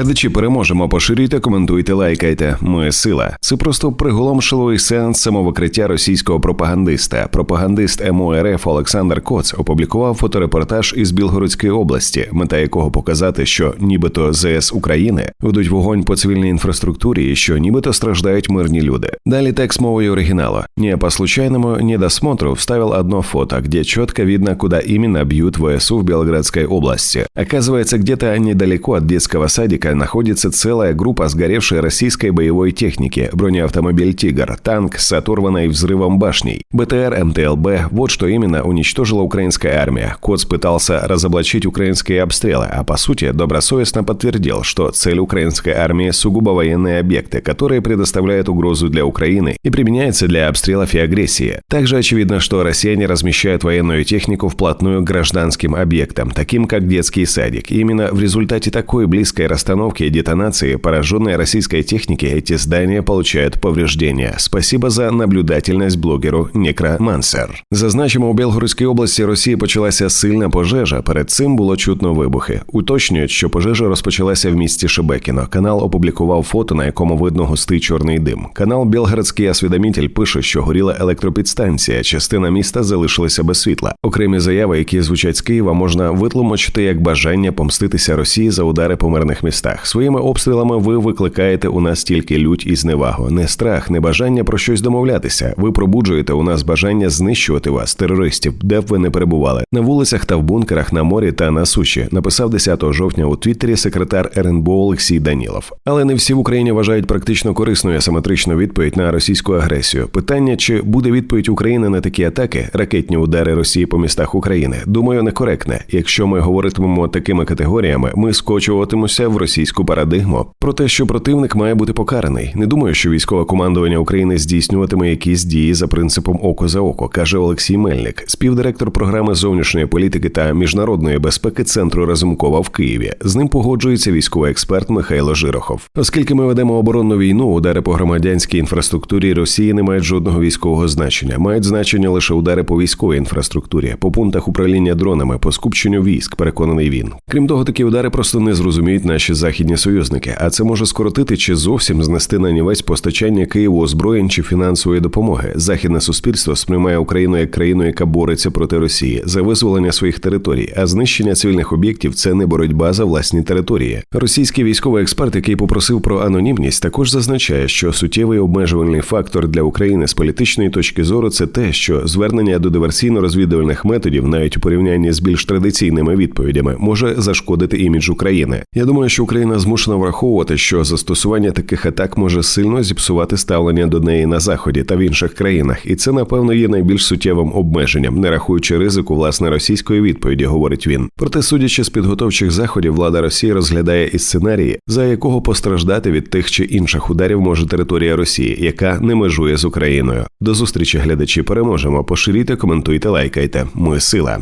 Глядачі переможемо, поширюйте, коментуйте, лайкайте. Ми сила. Це просто приголомшливий сеанс самовикриття російського пропагандиста. Пропагандист МОРФ Олександр Коц опублікував фоторепортаж із Білгородської області, мета якого показати, що нібито ЗС України ведуть вогонь по цивільній інфраструктурі, і що нібито страждають мирні люди. Далі текст мовою оригіналу. Не по случайному недосмотру вставил одно фото, где четко видно, куда именно бьют ВСУ в Белградской области. Оказывается, где-то недалеко от детского садика находится целая группа сгоревшей российской боевой техники, бронеавтомобиль «Тигр», танк с оторванной взрывом башней, БТР МТЛБ – вот что именно уничтожила украинская армия. Коц пытался разоблачить украинские обстрелы, а по сути добросовестно подтвердил, что цель украинской армии – сугубо военные объекты, которые предоставляют угрозу для Украины и применяются для обстрелов и агрессии. Также очевидно, что россияне размещают военную технику вплотную к гражданским объектам, таким как детский садик. И именно в результате такой близкой расстановки и детонации пораженной российской техники эти здания получают повреждения. Спасибо за наблюдательність блогеру Некромансер. Зазначимо, у Білгородській області Росії почалася сильна пожежа. Перед цим було чутно вибухи. Уточнюють, що пожежа розпочалася в місті Шебекіно. Канал опублікував фото, на якому видно густий чорний дим. Канал Білгородський освідомитель пише, що горіла електропідстанція. Частина міста залишилася без світла. Окремі заяви, які звучать з Києва, можна витлумачити як бажання помститися Росії за удари по мирних містах. Своїми обстрілами ви викликаєте у нас тільки лють і зневагу, не страх, не бажання про щось домовлятися. Ви пробуджуєте у нас бажання знищувати вас, терористів, де б ви не перебували на вулицях та в бункерах, на морі та на суші. Написав 10 жовтня у Твіттері секретар РНБО Олексій Данілов. Але не всі в Україні вважають практично корисною асиметричну відповідь на російську агресію. Питання, чи буде відповідь України на такі атаки, ракетні удари Росії по містах України, думаю, некоректне. Якщо ми говоритимемо такими категоріями, ми скочуватимемося в російську парадигму про те, що противник має бути покараний. Не думаю, що військове командування України здійснюватиме якісь дії за принципом око за око, каже Олексій Мельник, співдиректор програми зовнішньої політики та міжнародної безпеки Центру Разумкова в Києві. З ним погоджується військовий експерт Михайло Жирохов. Оскільки ми ведемо оборонну війну, удари по громадянській інфраструктурі Росії не мають жодного військового значення. Мають значення лише удари по військовій інфраструктурі, по пунктах управління дронами, по скупченню військ. Переконаний він. Крім того, такі удари просто не зрозуміють наші західні союзники, а це може скоротити чи зовсім знести на нівець постачання Києву озброєнь чи фінансової допомоги. Західне суспільство сприймає Україну як країну, яка бореться проти Росії за визволення своїх територій, а знищення цивільних об'єктів це не боротьба за власні території. Російський військовий експерт, який попросив про анонімність, також зазначає, що суттєвий обмежувальний фактор для України з політичної точки зору це те, що звернення до диверсійно-розвідувальних методів, навіть у порівнянні з більш традиційними відповідями, може зашкодити імідж України. Я думаю, що Україна змушена враховувати, що застосування таких атак може сильно зіпсувати ставлення до неї на заході та в інших країнах, і це напевно є найбільш суттєвим обмеженням, не рахуючи ризику власне російської відповіді, говорить він. Проте, судячи з підготовчих заходів, влада Росії розглядає і сценарії, за якого постраждати від тих чи інших ударів може територія Росії, яка не межує з Україною. До зустрічі глядачі переможемо. Поширюйте, коментуйте, лайкайте. Ми сила.